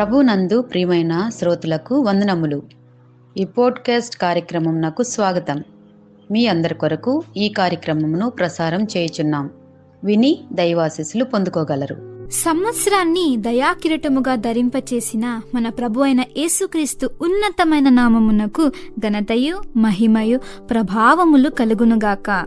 ప్రభునందు ప్రియమైన శ్రోతలకు వందనములు. ఈ పోడ్కాస్ట్ కార్యక్రమం నాకు స్వాగతం. మీ అందరి కొరకు ఈ కార్యక్రమమును ప్రసారం చేయుచున్నాం. విని దైవాశిస్సులు పొందుకోగలరు. సంవత్సరాన్ని దయాకిరీటముగా ధరింపచేసిన మన ప్రభు అయిన యేసుక్రీస్తు ఉన్నతమైన నామమునకు ఘనతయు మహిమయు ప్రభావములు కలుగునుగాక.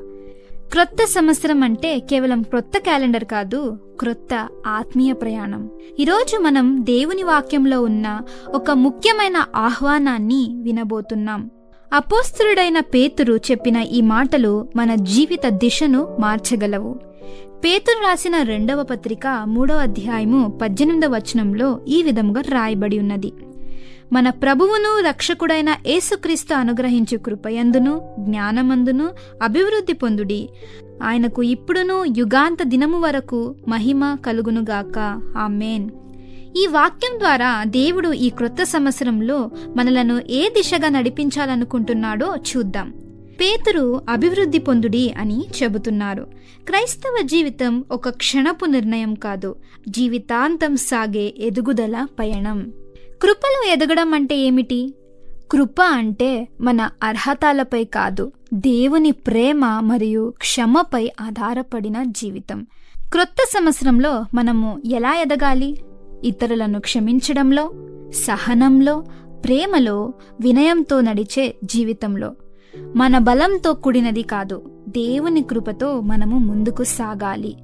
క్రొత్త సంవత్సరం అంటే కేవలం క్రొత్త క్యాలెండర్ కాదు క్రొత్త ఆత్మీయ ప్రయాణం. ఈరోజు మనం దేవుని వాక్యంలో ఉన్న ఒక ముఖ్యమైన ఆహ్వానాన్ని వినబోతున్నాం. అపోస్తుడైన పేతురు చెప్పిన ఈ మాటలు మన జీవిత దిశను మార్చగలవు. పేతురు రాసిన రెండవ పత్రిక మూడవ అధ్యాయము పద్దెనిమిదవ వచనంలో ఈ విధముగా రాయబడి ఉన్నది. మన ప్రభువును రక్షకుడైన యేసుక్రీస్తు అనుగ్రహించు కృపయందును జ్ఞానమందును అభివృద్ధి పొందుడి. ఆయనకు ఇప్పుడును యుగాంత దినము వరకు మహిమ కలుగునుగాక. ఆమెన్. ఈ వాక్యం ద్వారా దేవుడు ఈ క్రొత్త సంవత్సరంలో మనలను ఏ దిశగా నడిపించాలనుకుంటున్నాడో చూద్దాం. పేతురు అభివృద్ధి పొందుడి అని చెబుతున్నారు. క్రైస్తవ జీవితం ఒక క్షణపు నిర్ణయం కాదు. జీవితాంతం సాగే ఎదుగుదల పయనం. కృపలో ఎదగడం అంటే ఏమిటి? కృప అంటే మన అర్హతలపై కాదు దేవుని ప్రేమ మరియు క్షమపై ఆధారపడిన జీవితం. క్రొత్త సంవత్సరంలో మనము ఎలా ఎదగాలి? ఇతరులను క్షమించడంలో సహనంలో ప్రేమలో వినయంతో నడిచే జీవితంలో. మన బలంతో కూడినది కాదు దేవుని కృపతో మనము ముందుకు సాగాలి.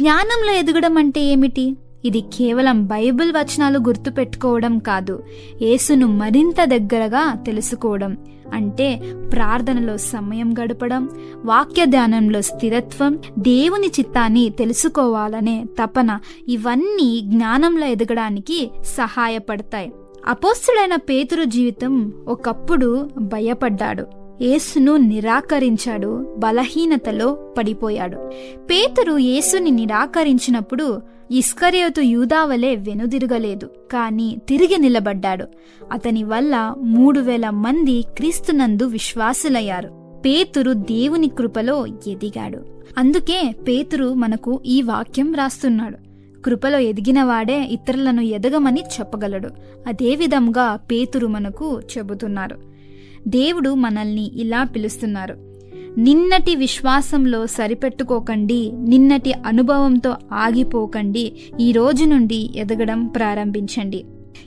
జ్ఞానంలో ఎదగడం అంటే ఏమిటి? ఇది కేవలం బైబిల్ వచనాలు గుర్తుపెట్టుకోవడం కాదు యేసును మరింత దగ్గరగా తెలుసుకోవడం. అంటే ప్రార్థనలో సమయం గడపడం వాక్య ధ్యానంలో స్థిరత్వం దేవుని చిత్తాన్ని తెలుసుకోవాలనే తపన ఇవన్నీ జ్ఞానంలో ఎదగడానికి సహాయపడతాయి. అపోస్తుడైన పేతురు జీవితం ఒకప్పుడు భయపడ్డాడు. యేసును నిరాకరించాడు బలహీనతలో పడిపోయాడు. పేతురు యేసుని నిరాకరించినప్పుడు ఇస్కరియోతు యూదావలే వెనుదిరగలేదు కానీ తిరిగి నిలబడ్డాడు. అతని వల్ల మూడు వేల మంది క్రీస్తునందు విశ్వాసులయ్యారు. పేతురు దేవుని కృపలో ఎదిగాడు. అందుకే పేతురు మనకు ఈ వాక్యం రాస్తున్నాడు. కృపలో ఎదిగినవాడే ఇతరులను ఎదగమని చెప్పగలడు. అదేవిధంగా పేతురు మనకు చెబుతున్నారు. దేవుడు మనల్ని ఇలా పిలుస్తున్నారు. నిన్నటి విశ్వాసంలో సరిపెట్టుకోకండి నిన్నటి అనుభవంతో ఆగిపోకండి ఈ రోజు నుండి ఎదగడం ప్రారంభించండి.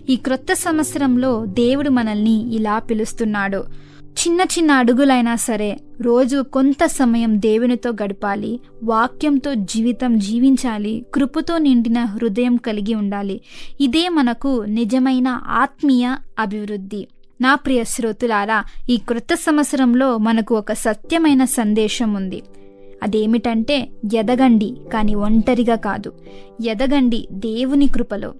ఈ క్రొత్త సంవత్సరంలో దేవుడు మనల్ని ఇలా పిలుస్తున్నాడు. చిన్న చిన్న అడుగులైనా సరే రోజు కొంత సమయం దేవునితో గడపాలి వాక్యంతో జీవితం జీవించాలి కృపతో నిండిన హృదయం కలిగి ఉండాలి. ఇదే మనకు నిజమైన ఆత్మీయ అభివృద్ధి. నా ప్రియ శ్రోతులారా ఈ క్రొత్త సంవత్సరంలో మనకు ఒక సత్యమైన సందేశం ఉంది. అదేమిటంటే ఎదగండి కానీ ఒంటరిగా కాదు. ఎదగండి దేవుని కృపలో.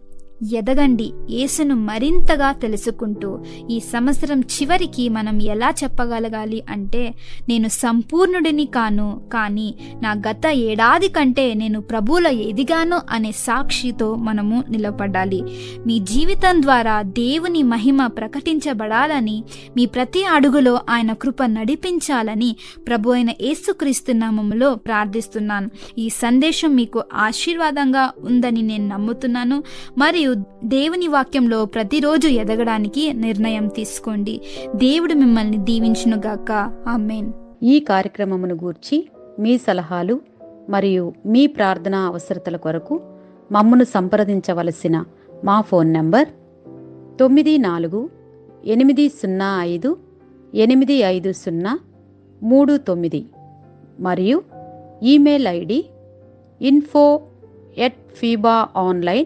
ఎదగండి. యేసును మరింతగా తెలుసుకుంటూ ఈ సంవత్సరం చివరికి మనం ఎలా చెప్పగలగాలి అంటే నేను సంపూర్ణుడిని కాను కానీ నా గత ఏడాది కంటే నేను ప్రభువుల ఎదిగాను అనే సాక్షితో మనము నిలబడాలి. మీ జీవితం ద్వారా దేవుని మహిమ ప్రకటించబడాలని మీ ప్రతి అడుగులో ఆయన కృప నడిపించాలని ప్రభు అయిన యేసుక్రీస్తు నామములో ప్రార్థిస్తున్నాను. ఈ సందేశం మీకు ఆశీర్వాదంగా ఉందని నేను నమ్ముతున్నాను. మరియు మరియు దేవుని వాక్యంలో ప్రతిరోజు ఎదగడానికి నిర్ణయం తీసుకోండి. దేవుడు మిమ్మల్ని దీవించునుగాక ఆమెన్. ఈ కార్యక్రమమును గూర్చి మీ సలహాలు మరియు మీ ప్రార్థనా అవసరతల కొరకు మమ్మను సంప్రదించవలసిన మా ఫోన్ నంబర్ తొమ్మిది నాలుగు ఎనిమిది సున్నా ఐదు ఎనిమిది ఐదు సున్నా మూడు తొమ్మిది మరియు email ID info at FIBA online